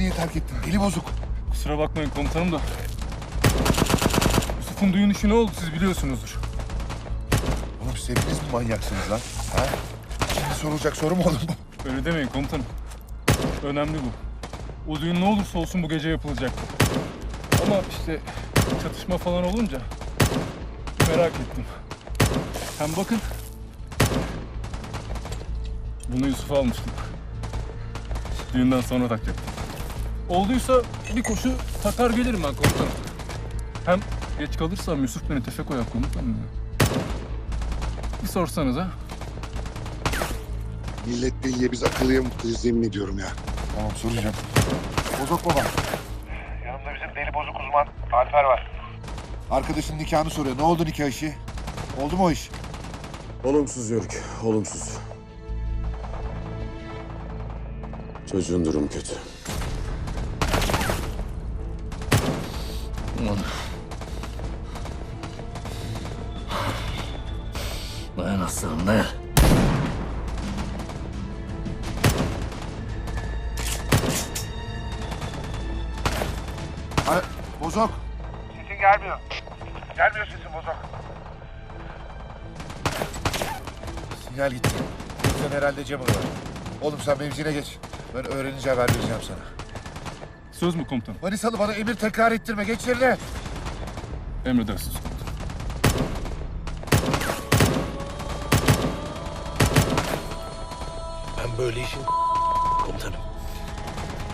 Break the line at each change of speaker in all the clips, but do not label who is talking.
deli bozuk.
Kusura bakmayın komutanım da. Yusuf'un düğün işi ne oldu siz biliyorsunuzdur.
Oğlum siz hepiniz mi manyaksınız lan? Ha? Şimdi sorulacak soru mu oğlum bu?
Öyle demeyin komutanım. Önemli bu. O düğün ne olursa olsun bu gece yapılacak. Ama işte çatışma falan olunca merak ettim. Hem bakın. Bunu Yusuf'a almıştım. Düğünden sonra takacaktım. Olduysa bir koşu takar gelirim ben komutanım. Hem geç kalırsam Yusuf beni tefe koyar komutanım ya. Bir sorsanız ha.
Millet deliye biz akıllıya mutluyuz yemin ediyorum ya.
Tamam soracağım. Bozok baba.
Yanımda bizim deli bozuk uzman Alper var.
Arkadaşın nikahını soruyor. Ne oldu nikah işi? Oldu mu o iş?
Olumsuz Yörük, olumsuz. Çocuğun durumu kötü.
Dayan aslanım dayan.
Ha, bozok.
Sesin gelmiyor. Gelmiyor sesin bozuk.
Sinyal gitti. Sen herhalde Cemil var. Oğlum sen mevzine geç. Ben öğrenince haber vereceğim sana.
Söz mü komutanım?
Manisalı bana emir tekrar ettirme. Geç yerine.
Emredersiniz komutanım.
Ben böyle işin komutanım.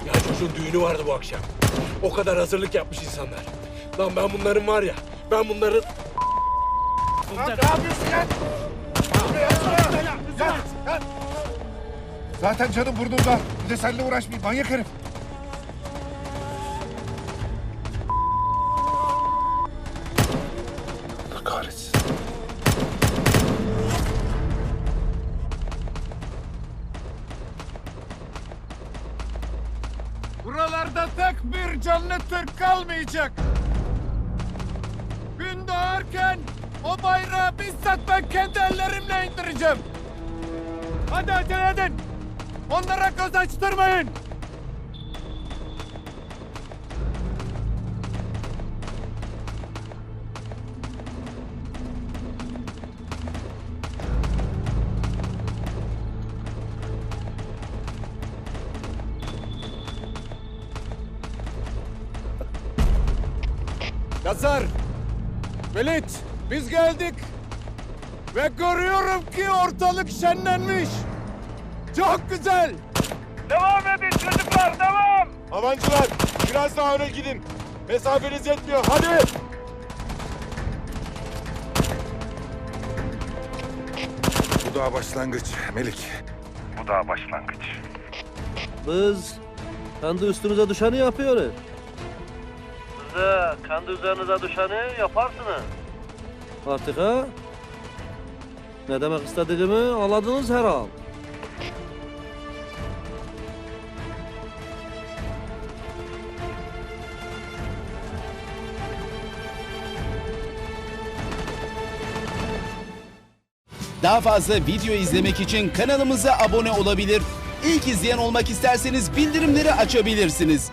Ya çocuğun düğünü vardı bu akşam. O kadar hazırlık yapmış insanlar. Lan ben bunların var ya, ben bunların...
Zaten canım burnumda. Bir de seninle uğraşmayayım. Manyak herif.
Buralarda tek bir canlı Türk kalmayacak. Gün doğarken o bayrağı bizzat ben kendi ellerimle indireceğim. Hadi acele edin. Onlara göz açtırmayın. Yazar, Velit, biz geldik. Ve görüyorum ki ortalık şenlenmiş. Çok güzel.
Devam edin çocuklar devam.
Avancılar, biraz daha öne gidin. Mesafeniz yetmiyor, hadi!
Bu daha başlangıç Melik.
Bu daha başlangıç.
Biz kendi üstünüze düşeni yapıyoruz. Siz de kendi üzerinize düşeni yaparsınız. Artık ha? Ne demek istediğimi anladınız herhal.
Daha fazla video izlemek için kanalımıza abone olabilir. İlk izleyen olmak isterseniz bildirimleri açabilirsiniz.